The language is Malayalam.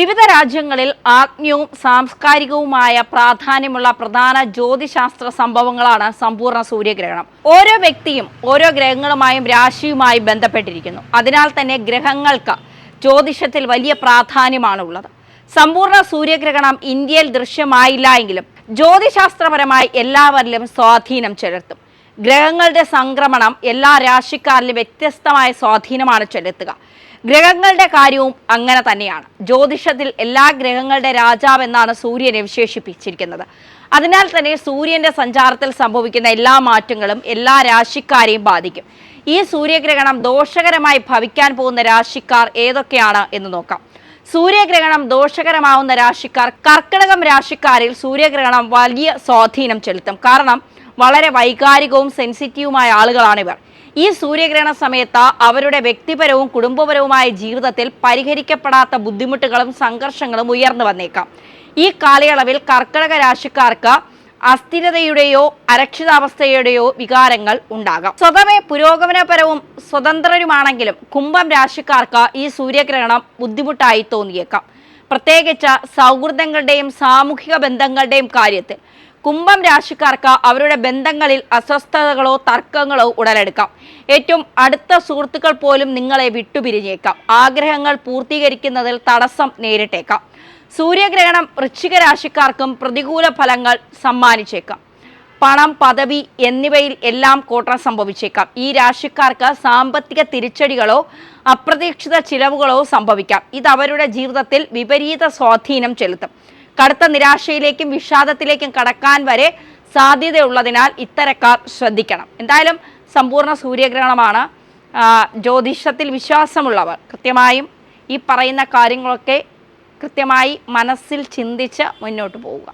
വിവിധ രാജ്യങ്ങളിൽ ആത്മീയവും സാംസ്കാരികവുമായ പ്രാധാന്യമുള്ള പ്രധാന ജ്യോതിശാസ്ത്ര സംഭവങ്ങളാണ് സമ്പൂർണ സൂര്യഗ്രഹണം. ഓരോ വ്യക്തിയും ഓരോ ഗ്രഹങ്ങളുമായും രാശിയുമായും ബന്ധപ്പെട്ടിരിക്കുന്നു. അതിനാൽ തന്നെ ഗ്രഹങ്ങൾക്ക് ജ്യോതിഷത്തിൽ വലിയ പ്രാധാന്യമാണ് ഉള്ളത് സമ്പൂർണ സൂര്യഗ്രഹണം ഇന്ത്യയിൽ ദൃശ്യമായില്ല എങ്കിലും ജ്യോതിശാസ്ത്രപരമായി എല്ലാവരിലും സ്വാധീനം ചെലുത്തും. ഗ്രഹങ്ങളുടെ സംക്രമണം എല്ലാ രാശിക്കാരിലും വ്യത്യസ്തമായ സ്വാധീനമാണ് ചെലുത്തുക. ഗ്രഹങ്ങളുടെ കാര്യവും അങ്ങനെ തന്നെയാണ്. ജ്യോതിഷത്തിൽ എല്ലാ ഗ്രഹങ്ങളുടെ രാജാവ് എന്നാണ് സൂര്യനെ വിശേഷിപ്പിച്ചിരിക്കുന്നത്. അതിനാൽ തന്നെ സൂര്യന്റെ സഞ്ചാരത്തിൽ സംഭവിക്കുന്ന എല്ലാ മാറ്റങ്ങളും എല്ലാ രാശിക്കാരെയും ബാധിക്കും. ഈ സൂര്യഗ്രഹണം ദോഷകരമായി ഭവിക്കാൻ പോകുന്ന രാശിക്കാർ ഏതൊക്കെയാണ് എന്ന് നോക്കാം. സൂര്യഗ്രഹണം ദോഷകരമാവുന്ന രാശിക്കാർ കർക്കിടകം രാശിക്കാരിൽ സൂര്യഗ്രഹണം വലിയ സ്വാധീനം ചെലുത്തും. കാരണം വളരെ വൈകാരികവും സെൻസിറ്റീവുമായ ആളുകളാണിവർ. ഈ സൂര്യഗ്രഹണ സമയത്ത് അവരുടെ വ്യക്തിപരവും കുടുംബപരവുമായ ജീവിതത്തിൽ പരിഹരിക്കപ്പെടാത്ത ബുദ്ധിമുട്ടുകളും സംഘർഷങ്ങളും ഉയർന്നു വന്നേക്കാം. ഈ കാലയളവിൽ കർക്കിടക രാശിക്കാർക്ക് അസ്ഥിരതയുടെയോ അരക്ഷിതാവസ്ഥയുടെയോ വികാരങ്ങൾ ഉണ്ടാകാം. സ്വതവേ പുരോഗമനപരവും സ്വതന്ത്രരുമാണെങ്കിലും കുംഭം രാശിക്കാർക്ക് ഈ സൂര്യഗ്രഹണം ബുദ്ധിമുട്ടായി തോന്നിയേക്കാം. പ്രത്യേകിച്ച് സൗഹൃദങ്ങളുടെയും സാമൂഹിക ബന്ധങ്ങളുടെയും കാര്യത്തിൽ കുംഭം രാശിക്കാർക്ക് അവരുടെ ബന്ധങ്ങളിൽ അസ്വസ്ഥതകളോ തർക്കങ്ങളോ ഉടലെടുക്കാം. ഏറ്റവും അടുത്ത സുഹൃത്തുക്കൾ പോലും നിങ്ങളെ വിട്ടുപിരിഞ്ഞേക്കാം. ആഗ്രഹങ്ങൾ പൂർത്തീകരിക്കുന്നതിൽ തടസ്സം നേരിട്ടേക്കാം. സൂര്യഗ്രഹണം വൃശ്ചിക രാശിക്കാർക്കും പ്രതികൂല ഫലങ്ങൾ സമ്മാനിച്ചേക്കാം. പണം പദവി എന്നിവയിൽ എല്ലാം കോട്ടം സംഭവിച്ചേക്കാം. ഈ രാശിക്കാർക്ക് സാമ്പത്തിക തിരിച്ചടികളോ അപ്രതീക്ഷിത ചിലവുകളോ സംഭവിക്കാം. ഇത് അവരുടെ ജീവിതത്തിൽ വിപരീത സ്വാധീനം ചെലുത്തും. കടുത്ത നിരാശയിലേക്കും വിഷാദത്തിലേക്കും കടക്കാൻ വരെ സാധ്യതയുള്ളതിനാൽ ഇത്തരക്കാർ ശ്രദ്ധിക്കണം. എന്തായാലും സമ്പൂർണ സൂര്യഗ്രഹണമാണ്. ജ്യോതിഷത്തിൽ വിശ്വാസമുള്ളവർ കൃത്യമായും ഈ പറയുന്ന കാര്യങ്ങളൊക്കെ കൃത്യമായി മനസ്സിൽ ചിന്തിച്ച് മുന്നോട്ട് പോവുക.